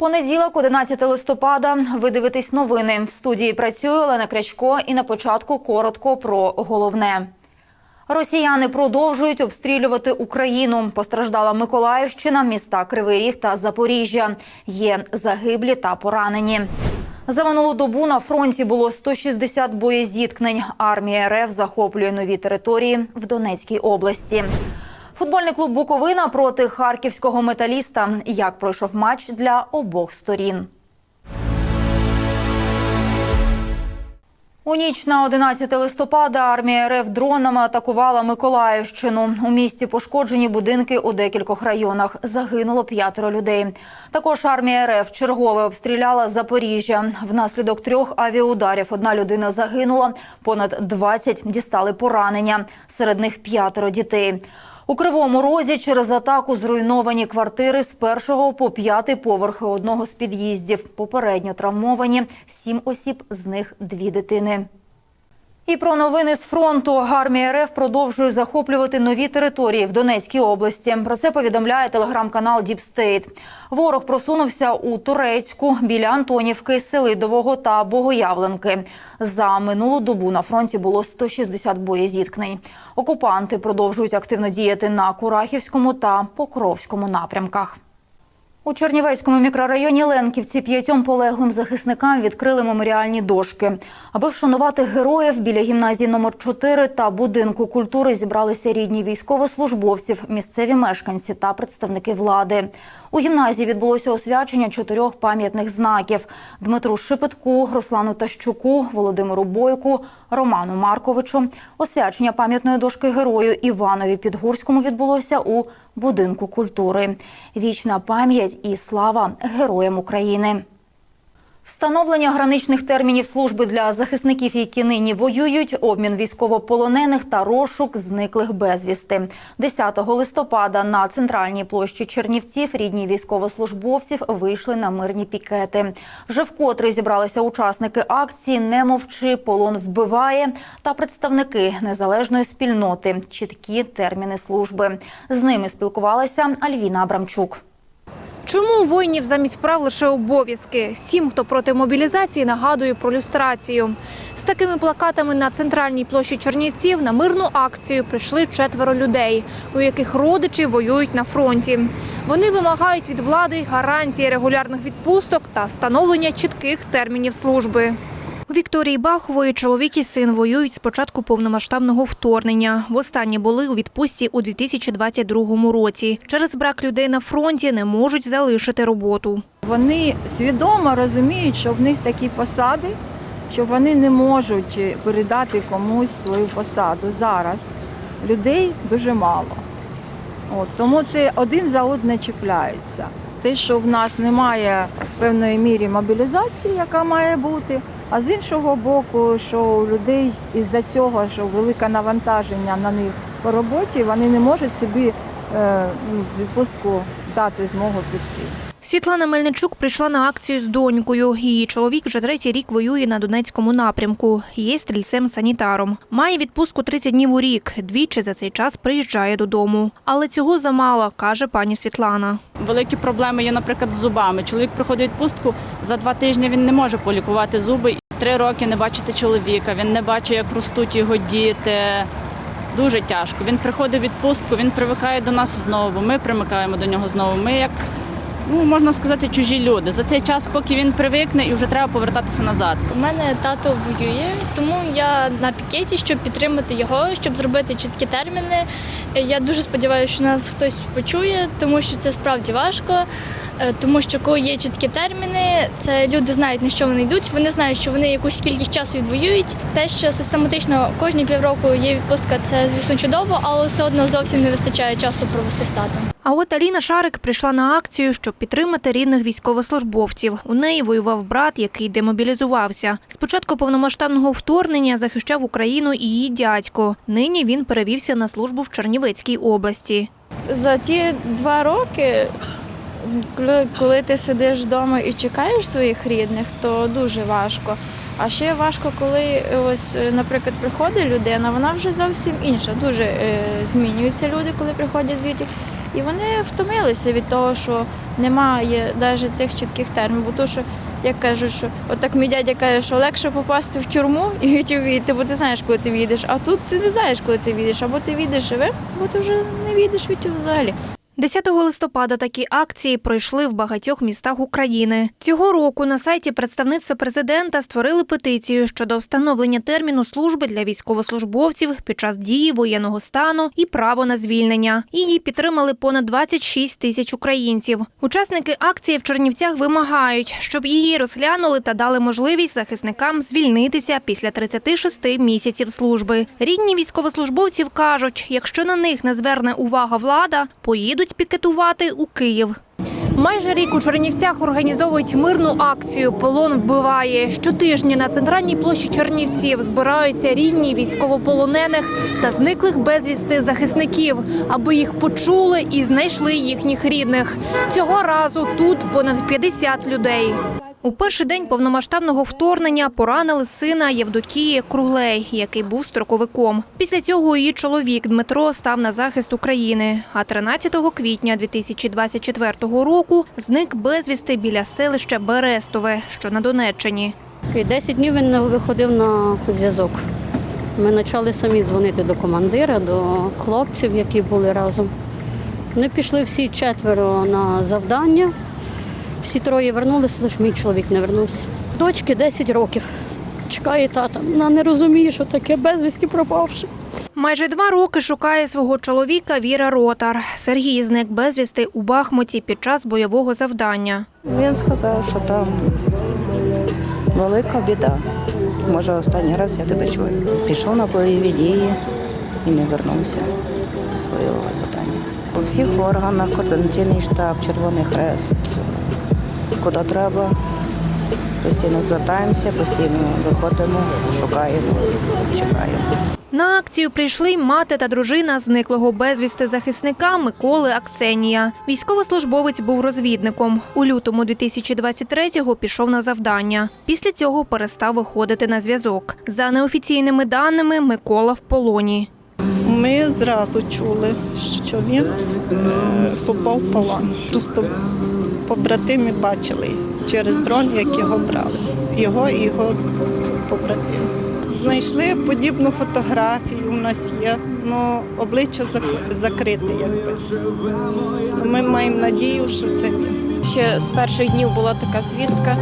Понеділок, 11 листопада. Ви дивитесь новини. В студії працює Олена Крячко і на початку коротко про головне. Росіяни продовжують обстрілювати Україну. Постраждала Миколаївщина, міста Кривий Ріг та Запоріжжя. Є загиблі та поранені. За минулу добу на фронті було 160 боєзіткнень. Армія РФ захоплює нові території в Донецькій області. Футбольний клуб Буковина проти харківського металіста. Як пройшов матч для обох сторін. У ніч на 11 листопада армія РФ дронами атакувала Миколаївщину. У місті пошкоджені будинки у декількох районах. Загинуло п'ятеро людей. Також армія РФ чергове обстріляла Запоріжжя. Внаслідок трьох авіаударів одна людина загинула, понад 20 дістали поранення. Серед них п'ятеро дітей. У Кривому Розі через атаку зруйновані квартири з першого по п'ятий поверхи одного з під'їздів. Попередньо травмовані сім осіб, з них дві дитини. І про новини з фронту. Армія РФ продовжує захоплювати нові території в Донецькій області. Про це повідомляє телеграм-канал State. Ворог просунувся у Турецьку біля Антонівки, Селидового та Богоявленки. За минулу добу на фронті було 160 боєзіткнень. Окупанти продовжують активно діяти на Курахівському та Покровському напрямках. У Чернівецькому мікрорайоні Ленківці п'ятьом полеглим захисникам відкрили меморіальні дошки. Аби вшанувати героїв біля гімназії номер 4 та будинку культури зібралися рідні військовослужбовців, місцеві мешканці та представники влади. У гімназії відбулося освячення чотирьох пам'ятних знаків: Дмитру Шепетку, Руслану Тащуку, Володимиру Бойку, Роману Марковичу. Освячення пам'ятної дошки герою Іванові Підгурському відбулося у будинку культури. Вічна пам'ять і слава героям України. Встановлення граничних термінів служби для захисників, які нині воюють, обмін військовополонених та розшук зниклих безвісти. 10 листопада на центральній площі Чернівців рідні військовослужбовців вийшли на мирні пікети. Вже вкотре зібралися учасники акції Не мовчи, полон вбиває та представники незалежної спільноти. Чіткі терміни служби. З ними спілкувалася Альвіна Абрамчук. Чому у воїнів замість прав лише обов'язки? Всім, хто проти мобілізації, нагадує про люстрацію. З такими плакатами на центральній площі Чернівців на мирну акцію прийшли четверо людей, у яких родичі воюють на фронті. Вони вимагають від влади гарантії регулярних відпусток та встановлення чітких термінів служби. У Вікторії Бахової чоловік і син воюють з початку повномасштабного вторгнення. Востаннє були у відпустці у 2022 році. Через брак людей на фронті не можуть залишити роботу. Вони свідомо розуміють, що в них такі посади, що вони не можуть передати комусь свою посаду зараз. Людей дуже мало. От, тому це один за одне чіпляється. Те, що в нас немає певної мірі мобілізації, яка має бути, а з іншого боку, що у людей із-за цього, що велике навантаження на них по роботі, вони не можуть собі е, ну, відпустку дати змогу піти. Світлана Мельничук прийшла на акцію з донькою. Її чоловік вже третій рік воює на Донецькому напрямку. Є стрільцем-санітаром. Має відпустку 30 днів у рік. Двічі за цей час приїжджає додому. Але цього замало, каже пані Світлана. Великі проблеми є, наприклад, з зубами. Чоловік приходить відпустку, за два тижні він не може полікувати зуби. Три роки не бачити чоловіка, він не бачить, як ростуть його діти. Дуже тяжко. Він приходить відпустку, він привикає до нас знову. Ми примикаємо до нього знову. Ми як ну можна сказати, чужі люди. За цей час, поки він привикне, і вже треба повертатися назад. У мене тато воює, тому я на пікеті, щоб підтримати його, щоб зробити чіткі терміни. Я дуже сподіваюся, що нас хтось почує, тому що це справді важко. Е, Тому що коли є чіткі терміни, це люди знають на що вони йдуть. Вони знають, що вони якусь кількість часу відвоюють. Те, що систематично кожні півроку є відпустка, це звісно чудово, але все одно зовсім не вистачає часу провести з татом. А от Аліна Шарик прийшла на акцію, щоб підтримати рідних військовослужбовців. У неї воював брат, який демобілізувався. Спочатку повномасштабного вторгнення захищав Україну і її дядько. Нині він перевівся на службу в Чернівецькій області. за ті два роки, коли, ти сидиш вдома і чекаєш своїх рідних, то дуже важко. А ще важко, коли ось, е, наприклад, приходить людина, вона вже зовсім інша. Дуже е, змінюються люди, коли приходять звідти. І вони втомилися від того, що немає навіть цих чітких термінів. Бо то, що як кажуть, що отак мій дядя каже, що легше попасти в тюрму і відповідати, бо ти знаєш, коли ти війдеш. А тут ти не знаєш, коли ти війдеш, або ти війдеш живим, або ти вже не війдеш від взагалі. 10 листопада такі акції пройшли в багатьох містах України. Цього року на сайті представництва президента створили петицію щодо встановлення терміну служби для військовослужбовців під час дії воєнного стану і право на звільнення. Її підтримали понад 26 тисяч українців. Учасники акції в Чернівцях вимагають, щоб її розглянули та дали можливість захисникам звільнитися після 36 місяців служби. Рідні військовослужбовців кажуть, якщо на них не зверне увага влада, поїдуть пікетувати у Київ. Майже рік у Чернівцях організовують мирну акцію Полон вбиває. Щотижня на центральній площі Чернівців збираються рідні військовополонених та зниклих безвісти захисників, аби їх почули і знайшли їхніх рідних. Цього разу тут понад 50 людей. У перший день повномасштабного вторгнення поранили сина Євдокії Круглей, який був строковиком. Після цього її чоловік Дмитро став на захист України. А 13 квітня 2024 року зник безвісти біля селища Берестове, що на Донеччині. І 10 днів він не виходив на зв'язок. Ми почали самі дзвонити до командира, до хлопців, які були разом. Вони пішли всі четверо на завдання. Всі троє вернулися, лише мій чоловік не вернувся. Дочки 10 років. Чекає тата. Вона не розуміє, що таке безвісті пропавши. Майже два роки шукає свого чоловіка Віра Ротар. Сергій зник безвісти у Бахмуті під час бойового завдання. Він сказав, що там велика біда. Може, останній раз я тебе чую. Пішов на бойові дії і не вернувся з бойового завдання. У всіх органах, координаційний штаб, Червоний Хрест, куди треба. Постійно звертаємося, постійно виходимо, шукаємо, чекаємо. На акцію прийшли й мати та дружина зниклого безвісти захисника Миколи Аксенія. Військовослужбовець був розвідником. У лютому 2023-го пішов на завдання. Після цього перестав виходити на зв'язок. За неофіційними даними, Микола в полоні. Ми зразу чули, що він е, попав в полон. Просто побратими бачили через дрон, як його брали. Його і його побратим. Знайшли подібну фотографію, у нас є, але обличчя закрите, якби. Ну, Ми маємо надію, що це він. Ще з перших днів була така звістка,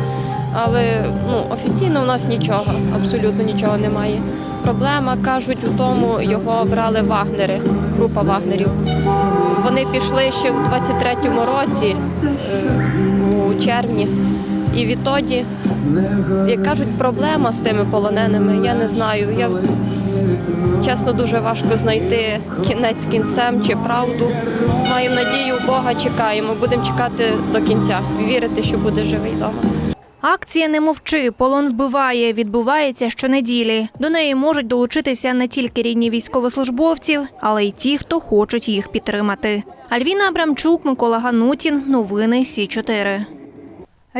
але ну, офіційно у нас нічого, абсолютно нічого немає. Проблема, кажуть, у тому його брали вагнери, група вагнерів. Вони пішли ще в 23-му році, е, у червні. І відтоді, як кажуть, проблема з тими полоненими, я не знаю. Я чесно дуже важко знайти кінець кінцем чи правду. Маємо надію Бога, чекаємо. Будемо чекати до кінця, вірити, що буде живий вдома. Акція Не мовчи, полон вбиває. Відбувається щонеділі. До неї можуть долучитися не тільки рідні військовослужбовців, але й ті, хто хочуть їх підтримати. Альвіна Абрамчук, Микола Ганутін. Новини Сі 4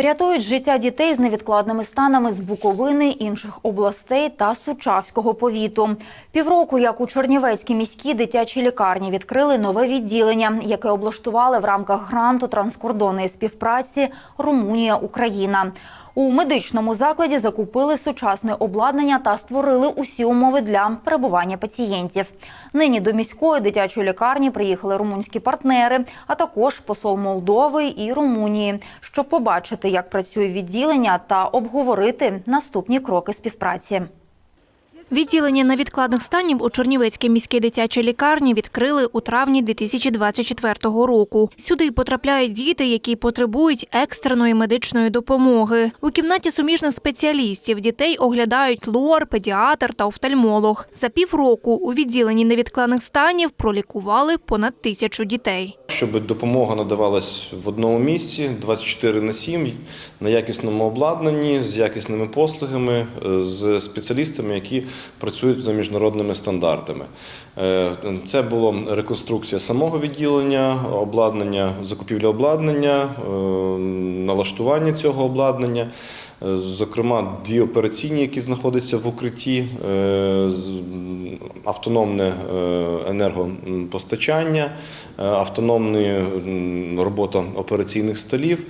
Рятують життя дітей з невідкладними станами з Буковини, інших областей та Сучавського повіту. Півроку, як у Чернівецькій міській дитячій лікарні відкрили нове відділення, яке облаштували в рамках гранту транскордонної співпраці Румунія-Україна. У медичному закладі закупили сучасне обладнання та створили усі умови для перебування пацієнтів. Нині до міської дитячої лікарні приїхали румунські партнери, а також посол Молдови і Румунії, щоб побачити, як працює відділення та обговорити наступні кроки співпраці. Відділення невідкладних станів у Чернівецькій міській дитячій лікарні відкрили у травні 2024 року. Сюди потрапляють діти, які потребують екстреної медичної допомоги. У кімнаті суміжних спеціалістів дітей оглядають лор, педіатр та офтальмолог. За півроку у відділенні невідкладних станів пролікували понад тисячу дітей. Щоб допомога надавалась в одному місці 24 на 7, на якісному обладнанні, з якісними послугами, е, з спеціалістами, які працюють за міжнародними стандартами. Е, Це була реконструкція самого відділення, обладнання, закупівля обладнання, е, налаштування цього обладнання. Е, Зокрема, дві операційні, які знаходяться в укритті, автономне енергопостачання, автономна робота операційних столів,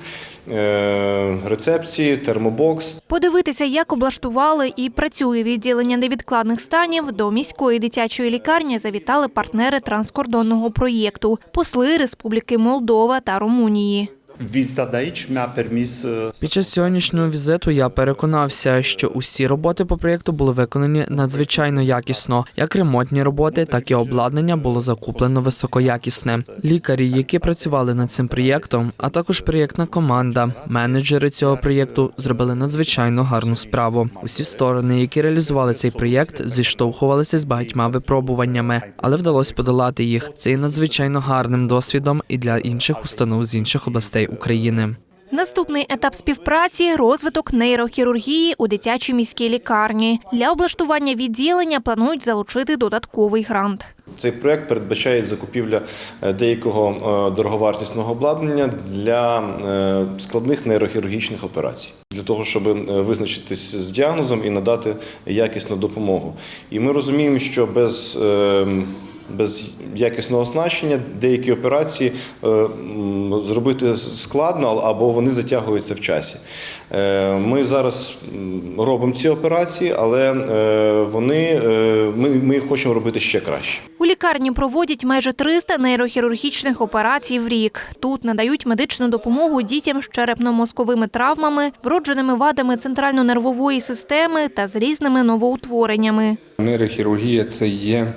рецепції, термобокс. Подивитися, як облаштували і працює відділення невідкладних станів, до міської дитячої лікарні завітали партнери транскордонного проєкту – посли Республіки Молдова та Румунії. Vizita aici uh, Під час сьогоднішнього візиту я переконався, що усі роботи по проєкту були виконані надзвичайно якісно. Як ремонтні роботи, так і обладнання було закуплено високоякісне. Лікарі, які працювали над цим проєктом, а також проєктна команда, менеджери цього проєкту зробили надзвичайно гарну справу. Усі сторони, які реалізували цей проєкт, зіштовхувалися з багатьма випробуваннями, але вдалося подолати їх. Це є надзвичайно гарним досвідом і для інших установ з інших областей України. Наступний етап співпраці – розвиток нейрохірургії у дитячій міській лікарні. Для облаштування відділення планують залучити додатковий грант. Цей проект передбачає закупівля е, деякого е, дороговартісного обладнання для е, складних нейрохірургічних операцій, для того, щоб визначитись з діагнозом і надати якісну допомогу. І ми розуміємо, що без е, без якісного оснащення деякі операції е, зробити складно або вони затягуються в часі. Е, Ми зараз робимо ці операції, але е, вони, ми, ми хочемо робити ще краще. У лікарні проводять майже 300 нейрохірургічних операцій в рік. Тут надають медичну допомогу дітям з черепно-мозковими травмами, вродженими вадами центрально-нервової системи та з різними новоутвореннями. Нейрохірургія це є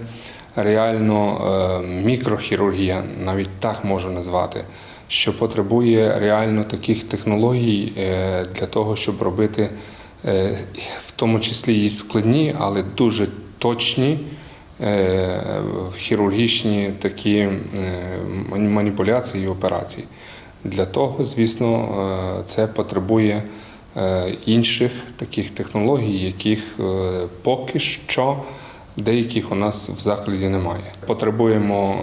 реально е, мікрохірургія, навіть так можу назвати, що потребує реально таких технологій е, для того, щоб робити е, в тому числі і складні, але дуже точні хірургічні такі маніпуляції і операції. Для того, звісно, це потребує інших таких технологій, яких поки що деяких у нас в закладі немає. Потребуємо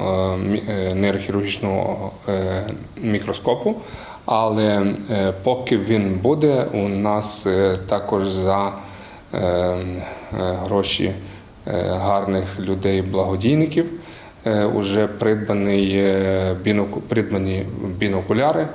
е, е, нейрохірургічного е, мікроскопу, але поки він буде, у нас також за гроші гарних людей, благодійників. е, Уже придбаний е, придбані бінокуляри,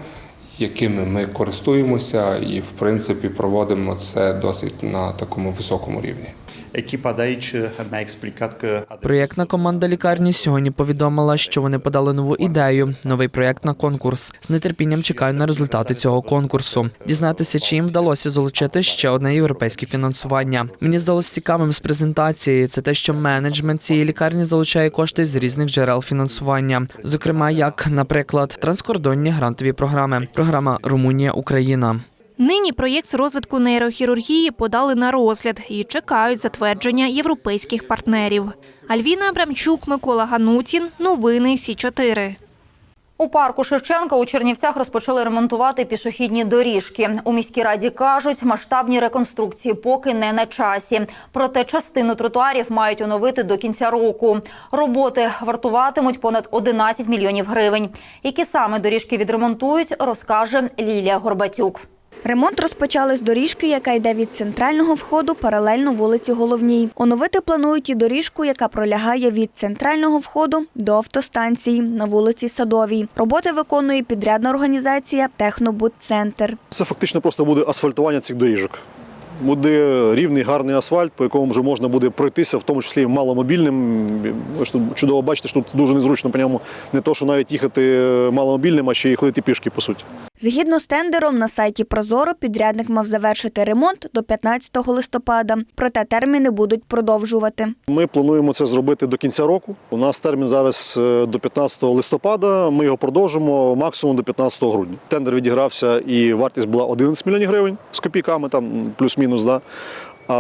якими ми користуємося, і в принципі проводимо це досить на такому високому рівні. Echipa de aici mi-a Проєктна команда лікарні сьогодні повідомила, що вони подали нову ідею, новий проєкт на конкурс. З нетерпінням чекаю на результати цього конкурсу. Дізнатися, чи їм вдалося залучити ще одне європейське фінансування. Мені здалось цікавим з презентації. Це те, що менеджмент цієї лікарні залучає кошти з різних джерел фінансування, зокрема, як, наприклад, транскордонні грантові програми, програма Румунія Україна. Нині проєкт з розвитку нейрохірургії подали на розгляд і чекають затвердження європейських партнерів. Альвіна Абрамчук, Микола Ганутін. Новини Сі 4 У парку Шевченка у Чернівцях розпочали ремонтувати пішохідні доріжки. У міській раді кажуть, масштабні реконструкції поки не на часі. Проте частину тротуарів мають оновити до кінця року. Роботи вартуватимуть понад 11 мільйонів гривень. Які саме доріжки відремонтують, розкаже Лілія Горбатюк. Ремонт розпочали з доріжки, яка йде від центрального входу паралельно вулиці Головній. Оновити планують і доріжку, яка пролягає від центрального входу до автостанції на вулиці Садовій. Роботи виконує підрядна організація Технобудцентр. Це фактично просто буде асфальтування цих доріжок. Буде рівний гарний асфальт, по якому вже можна буде пройтися, в тому числі і маломобільним. Ви ж тут чудово бачите, що тут дуже незручно по ньому не то, що навіть їхати маломобільним, а ще й ходити пішки, по суті. Згідно з тендером, на сайті Прозоро підрядник мав завершити ремонт до 15 листопада, проте терміни будуть продовжувати. Ми плануємо це зробити до кінця року. У нас термін зараз е, до 15 листопада. Ми його продовжимо максимум до 15 грудня. Тендер відігрався і вартість була 11 мільйонів гривень з копійками, там плюс-мінус. Да. А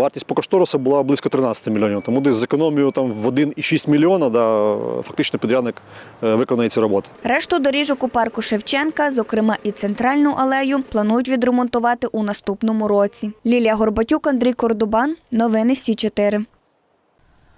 вартість по кошторису була близько 13 мільйонів. Тому десь з економією там в 1,6 мільйона да, фактично підрядник е, виконає ці роботи. Решту доріжок у парку Шевченка, зокрема і центральну алею, планують відремонтувати у наступному році. Лілія Горбатюк, Андрій Кордубан. Новини Сі 4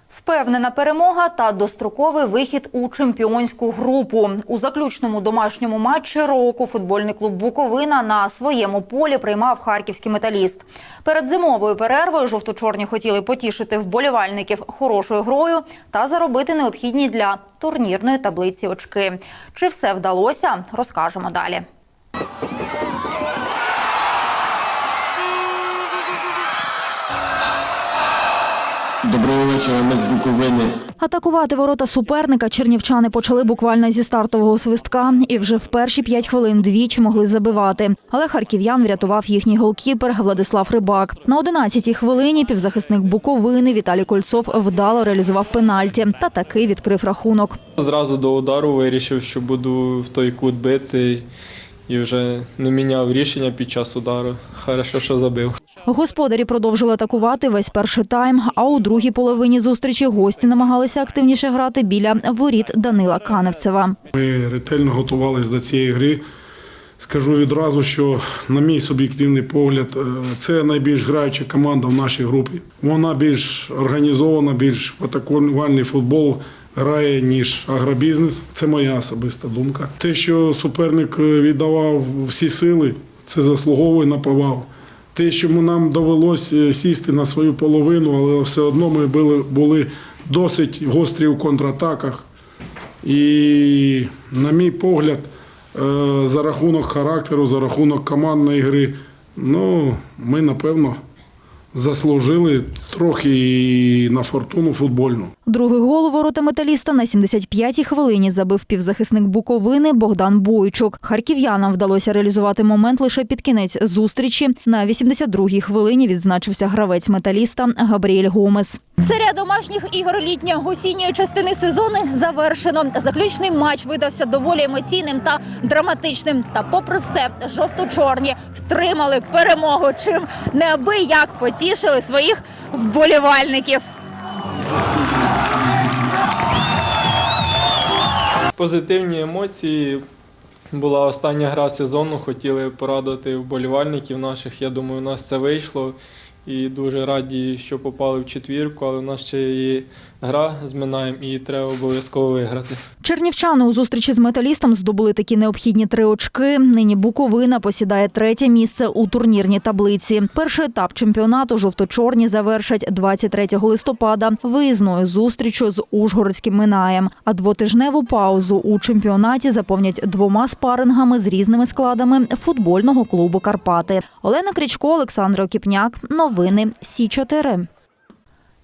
Впевнена перемога та достроковий вихід у чемпіонську групу. У заключному домашньому матчі року футбольний клуб Буковина на своєму полі приймав харківський металіст. Перед зимовою перервою жовто-чорні хотіли потішити вболівальників хорошою грою та заробити необхідні для турнірної таблиці очки. Чи все вдалося, розкажемо далі. Доброго вечора, ми з Буковини. Атакувати ворота суперника чернівчани почали буквально зі стартового свистка і вже в перші п'ять хвилин двічі могли забивати. Але харків'ян врятував їхній голкіпер Владислав Рибак. На 11-й хвилині півзахисник Буковини Віталій Кольцов вдало реалізував пенальті та таки відкрив рахунок. Зразу до удару вирішив, що буду в той кут бити і вже не міняв рішення під час удару. Хорошо, що забив. Господарі продовжили атакувати весь перший тайм. А у другій половині зустрічі гості намагалися активніше грати біля воріт Данила Каневцева. Ми ретельно готувалися до цієї гри. Скажу відразу, що, на мій суб'єктивний погляд, е, це найбільш граюча команда в нашій групі. Вона більш організована, більш атакувальний футбол грає, ніж агробізнес. Це моя особиста думка. Те, що суперник е, віддавав всі сили, це заслуговує на повагу. Те, що нам довелось е, сісти на свою половину, але все одно ми були, були досить гострі у контратаках. І, на мій погляд, е, за рахунок характеру, за рахунок командної гри, ну, ми, напевно, заслужили трохи на фортуну футбольну. Другий гол ворота металіста на 75-й хвилині забив півзахисник Буковини Богдан Бойчук. Харків'янам вдалося реалізувати момент лише під кінець зустрічі. На 82-й хвилині відзначився гравець металіста Габріель Гомес. Серія домашніх ігор літньо-осінньої частини сезону завершено. Заключний матч видався доволі емоційним та драматичним. Та, попри все, жовто-чорні втримали перемогу, чим неабияк потішили своїх вболівальників. Позитивні емоції. Була остання гра сезону, хотіли порадувати вболівальників наших. Я думаю, у нас це вийшло. І дуже раді, що попали в четвірку, але в нас ще є гра з Минаєм і треба обов'язково виграти. Чернівчани у зустрічі з металістом здобули такі необхідні три очки. Нині Буковина посідає третє місце у турнірній таблиці. Перший етап чемпіонату жовто-чорні завершать 23 листопада виїзною зустрічю з Ужгородським Минаєм. А двотижневу паузу у чемпіонаті заповнять двома спарингами з різними складами футбольного клубу Карпати. Олена Крічко, Олександр Окіпняк. Новини Сі 4